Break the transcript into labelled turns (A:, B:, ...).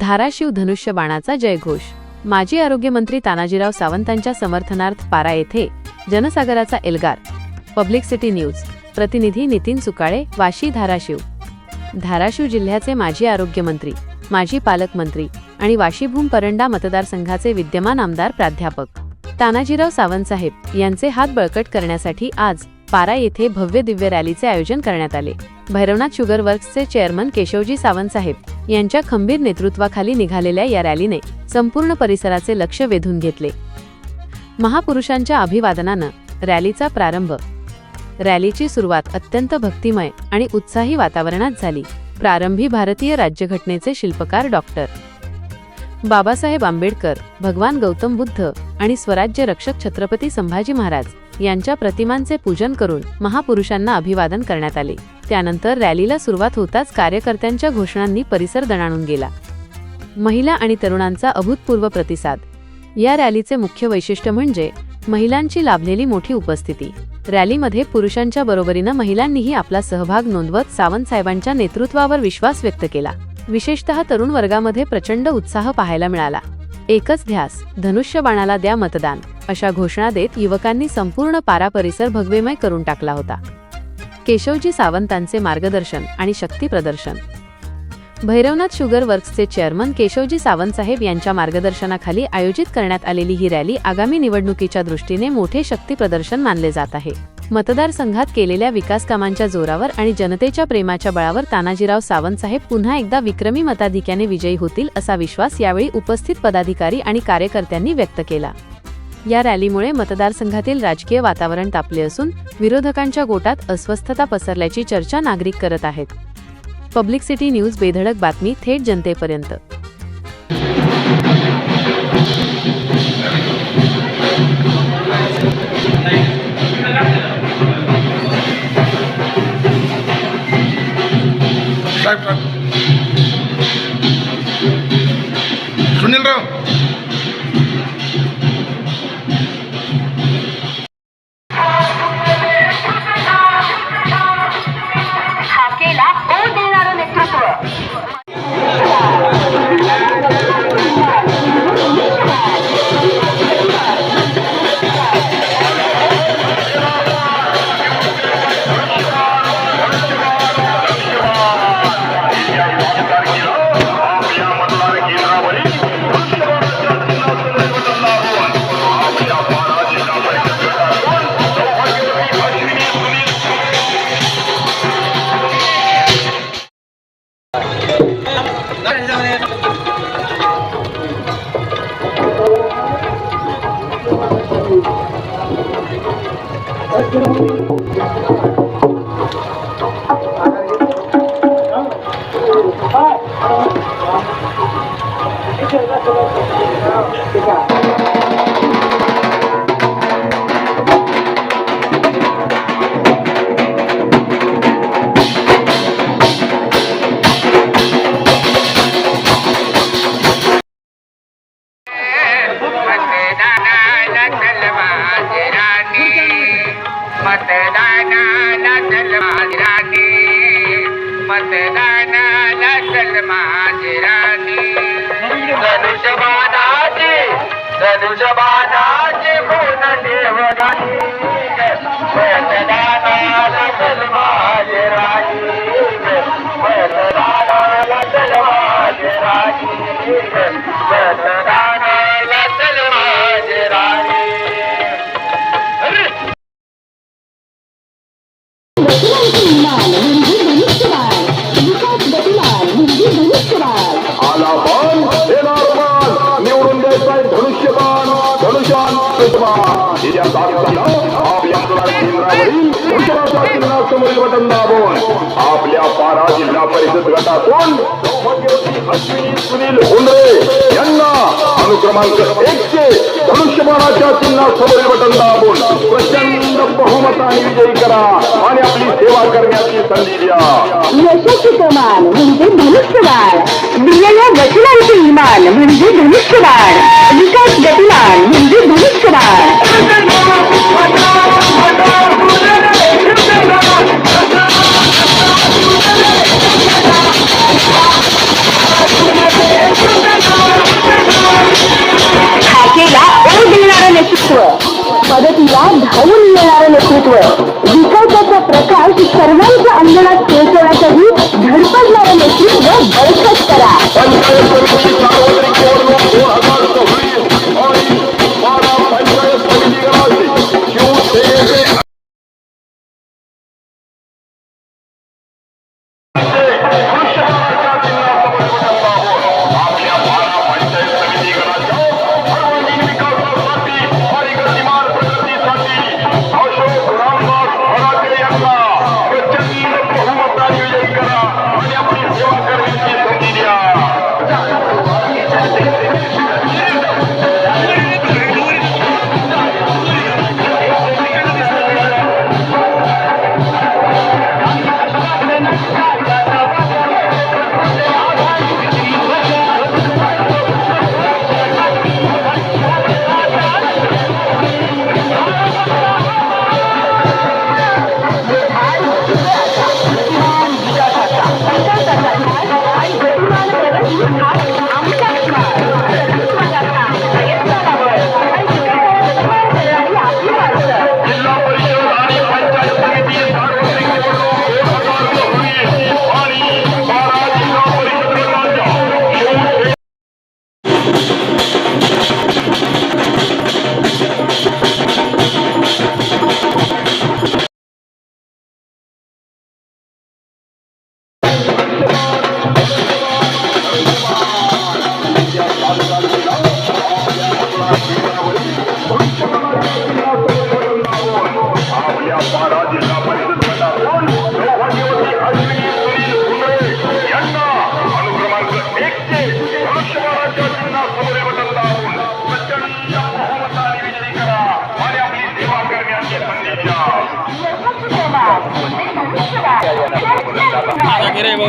A: धाराशिव धनुष्य बाणाचा जयघोष. माजी आरोग्यमंत्री तानाजीराव सावंतांच्या समर्थनार्थ पारा येथे जनसागराचा एल्गार. Public city news. प्रतिनिधी नितीन सुकाळे वाशी धाराशिव. धाराशिव जिल्ह्याचे माजी आरोग्यमंत्री माजी पालकमंत्री आणि वाशीभूम परंडा मतदारसंघाचे विद्यमान आमदार प्राध्यापक. तानाजीराव सावंत साहेब यांचे हात बळकट करण्यासाठी आज पारा येथे भव्य दिव्य रॅलीचे आयोजन करण्यात आले. भैरवनाथ शुगर वर्क्सचे चेअरमन केशवजी सावंत साहेब यांच्या खंबीर नेतृत्वाखाली निघालेल्या या रॅलीने संपूर्ण परिसराचे लक्ष वेधून घेतले. महापुरुषांच्या अभिवादनानं रॅलीचा प्रारंभ. रॅलीची सुरुवात अत्यंत भक्तिमय आणि उत्साही वातावरणात झाली. प्रारंभी भारतीय राज्यघटनेचे शिल्पकार डॉक्टर बाबासाहेब आंबेडकर भगवान गौतम बुद्ध आणि स्वराज्य रक्षक छत्रपती संभाजी महाराज यांच्या प्रतिमांचे पूजन करून महापुरुषांना अभिवादन करण्यात आले. त्यानंतर रॅलीला सुरुवात होताच कार्यकर्त्यांच्या घोषणांनी परिसर दणाणून गेला. महिला आणि तरुणांचा अभूतपूर्व प्रतिसाद. या रॅलीचे मुख्य वैशिष्ट्य म्हणजे महिलांची लाभलेली मोठी उपस्थिती. रॅलीमध्ये पुरुषांच्या बरोबरीनं महिलांनीही आपला सहभाग नोंदवत सावंत साहेबांच्या नेतृत्वावर विश्वास व्यक्त केला. विशेषतः तरुण वर्गामध्ये प्रचंड उत्साह पाहायला मिळाला. एकच ध्यास धनुष्यबाणाला द्या मतदान अशा घोषणा देत युवकांनी संपूर्ण पारा परिसर भगवेमय करून टाकला होता. केशवजी सावंतांचे मार्गदर्शन आणि शक्ती प्रदर्शन. भैरवनाथ शुगर वर्क्सचे चेअरमन केशवजी सावंत साहेब यांच्या मार्गदर्शनाखाली आयोजित करण्यात आलेली ही रॅली आगामी निवडणुकीच्या दृष्टीने मोठे शक्ती प्रदर्शन मानले जात आहे. मतदारसंघात केलेल्या विकासकामांच्या जोरावर आणि जनतेच्या प्रेमाच्या बळावर तानाजीराव सावंत साहेब पुन्हा एकदा विक्रमी मताधिक्याने विजयी होतील असा विश्वास यावेळी उपस्थित पदाधिकारी आणि कार्यकर्त्यांनी व्यक्त केला. या रॅलीमुळे मतदारसंघातील राजकीय वातावरण तापले असून विरोधकांच्या गोटात अस्वस्थता पसरल्याची चर्चा नागरिक करत आहेत. पब्लिक सिटी न्यूज बेधडक बातमी थेट जनतेपर्यंत.
B: मतदानाला धनुष्यबाणाची धनुष्यबाणाची गुण देवगाणी. मतदानाला चलवाजी राणी.
C: आपल्या केंद्रावरील पारा जिल्हा परिषद गटातून अश्विनी सुनील हुंडरे यांना अनुक्रमांक एकशे धनुष्यबाणाच्या चिन्हासमोरील बटन दाबून प्रचंड बहुमताने विजयी करा आणि आपली सेवा करण्याची संधी द्या.
D: यशस्वी प्रमाण म्हणजे धनुष्यबाण दिलेल्या वचनांचे इमान म्हणजे धनुष्यबाण विकास गतिमान म्हणजे धनुष्यबाण मदतीला धावून येणारं नेतृत्व. विकासाचा प्रकाश सर्वांच्या अंगणात पोहोचवण्यासाठी धडपडणारं नेतृत्व बळकट करा.
C: Tá
D: querendo,